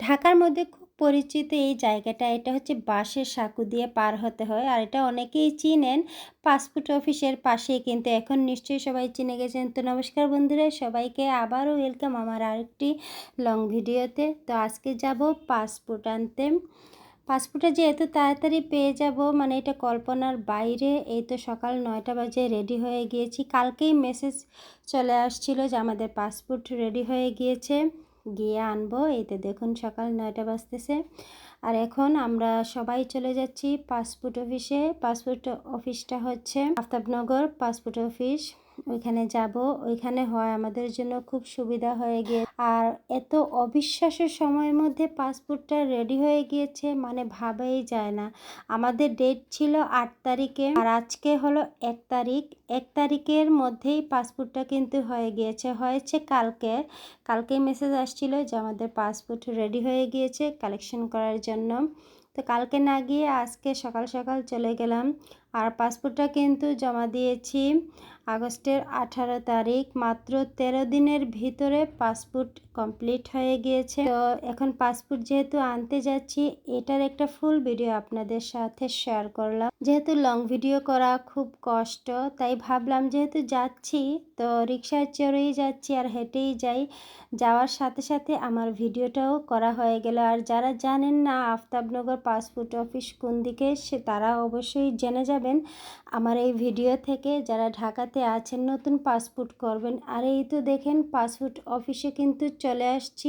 ঢাকার মধ্যে খুব পরিচিত এই জায়গাটা, এটা হচ্ছে বাঁশের সাঁকু দিয়ে পার হতে হয়। আর এটা অনেকেই চিনেন, পাসপোর্ট অফিসের পাশে, কিন্তু এখন নিশ্চয়ই সবাই চিনে গেছেন। তো নমস্কার বন্ধুরা, সবাইকে আবারও ওয়েলকাম আমার আরেকটি লং ভিডিওতে তো আজকে যাব পাসপোর্ট আনতে। পাসপোর্টটা যে এত তাড়াতাড়ি পেয়ে যাব মানে এটা কল্পনার বাইরে, এই তো সকাল নয়টা বাজে রেডি হয়ে গিয়েছি। কালকেই মেসেজ চলে আসছিল যে আমাদের পাসপোর্ট রেডি হয়ে গিয়েছে। গিয়ে আনব। এইতে দেখুন সকাল নয়টা বাজতেছে। আর এখন আমরা সবাই চলে যাচ্ছি পাসপোর্ট অফিসে। পাসপোর্ট অফিসটা হচ্ছে আফতাবনগর পাসপোর্ট অফিস। ওইখানে যাব। ওইখানে হয় আমাদের জন্য খুব সুবিধা হয়ে গিয়ে। আর এত অবিশ্বাস্য সময়ের মধ্যে পাসপোর্টটা রেডি হয়ে গিয়েছে মানে ভাবেই যায় না। আমাদের ডেট ছিল আট তারিখে আর আজকে হলো এক তারিখ। এক তারিখের মধ্যেই পাসপোর্টটা কিন্তু হয়ে গিয়েছে। হয়েছে কালকে। কালকেই মেসেজ আসছিল যে আমাদের পাসপোর্ট রেডি হয়ে গিয়েছে কালেকশন করার জন্য। তো কালকে না গিয়ে আজকে সকাল সকাল চলে গেলাম। আর পাসপোর্টটা কিন্তু জমা দিয়েছি আগস্টের আঠারো তারিখ। মাত্র তেরো দিনের ভিতরে পাসপোর্ট কমপ্লিট হয়ে গিয়েছে। তো এখন পাসপোর্ট যেহেতু আনতে যাচ্ছি, এটার একটা ফুল ভিডিও আপনাদের সাথে শেয়ার করলাম। যেহেতু লং ভিডিও করা খুব কষ্ট, তাই ভাবলাম যেহেতু যাচ্ছি, তো রিক্সায় চড়েই যাচ্ছি আর হেঁটেই যাই। যাওয়ার সাথে সাথে আমার ভিডিওটাও করা হয়ে গেল। আর যারা জানেন না আফতাবনগর পাসপোর্ট অফিস কোন দিকে, সে তারা অবশ্যই জেনে যাবেন আমার এই ভিডিও থেকে যারা ঢাকাতে আছেন, নতুন পাসপোর্ট করবেন। আর এই তো দেখেন, পাসপোর্ট অফিসে কিন্তু চলে আসছি।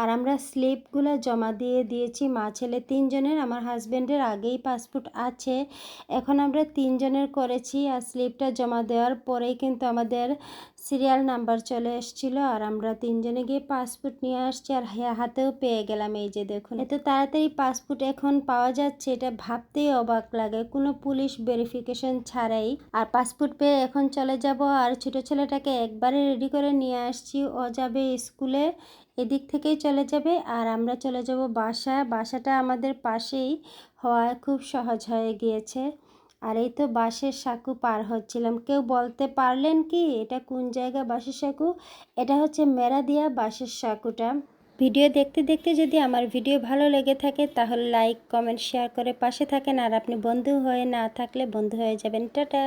আর আমরা স্লিপগুলো জমা দিয়ে দিয়েছি। মা ছেলে তিনজনের, আমার হাজব্যান্ডের আগেই পাসপোর্ট আছে। এখন আমরা তিনজনের করেছি আর স্লিপটা জমা দেওয়ার পরেই কিন্তু আমাদের সিরিয়াল নাম্বার চলে এসেছিল আর আমরা তিনজনে গিয়ে পাসপোর্ট নিয়ে আসছি আর হাতেও পেয়ে গেলাম এই যে দেখুন। এত তাড়াতাড়ি পাসপোর্ট এখন পাওয়া যাচ্ছে, এটা ভাবতেই অবাক লাগে। কোনো পুলিশ ভেরিফিকেশন ছাড়াই। আর পাসপোর্ট পেয়ে এখন চলে যাব আর ছোটো ছেলেটাকে একবারে রেডি করে নিয়ে আসছি। ও যাবে স্কুলে এদিক থেকেই চলে যাবে। আর আমরা চলে যাব বাসা। বাসাটা আমাদের পাশেই হওয়া খুব সহজ হয়ে গিয়েছে। আর এই তো বাঁশের সাঁকু পার হচ্ছিলাম। কেউ বলতে পারলেন কি, এটা কোন জায়গা বাঁশের সাঁকু? এটা হচ্ছে মেরাদিয়া বাঁশের সাঁকুটা। ভিডিও দেখতে দেখতে যদি আমার ভিডিও ভালো লেগে থাকে, তাহলে লাইক, কমেন্ট, শেয়ার করে পাশে থাকেন। আর আপনি বন্ধু হয়ে না থাকলে বন্ধু হয়ে যাবেন। টাটা।